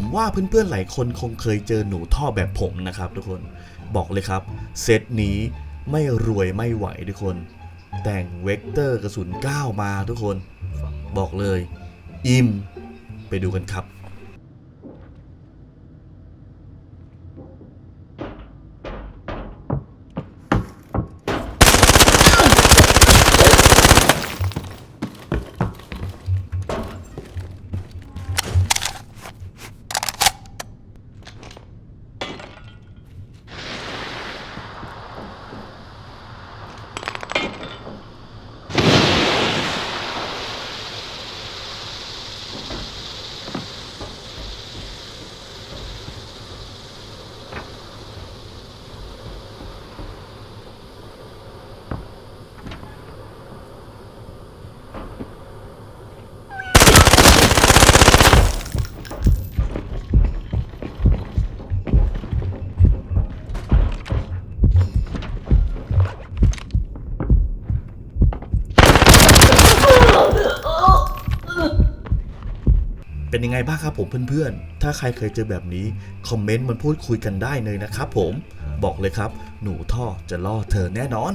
ผมว่าเพื่อนๆหลายคนคงเคยเจอหนูท่อแบบผมนะครับทุกคนบอกเลยครับ เซตนี้ไม่รวยไม่ไหวทุกคน แต่งเวกเตอร์กระสุน 9 มาทุกคน บอกเลย อิม ไปดูกันครับ เป็นยังไงบ้างครับผมเพื่อนๆ ถ้าใครเคยเจอแบบนี้ คอมเมนต์มันพูดคุยกันได้เลยนะครับผม บอกเลยครับ หนูท่อจะล่อเธอแน่นอน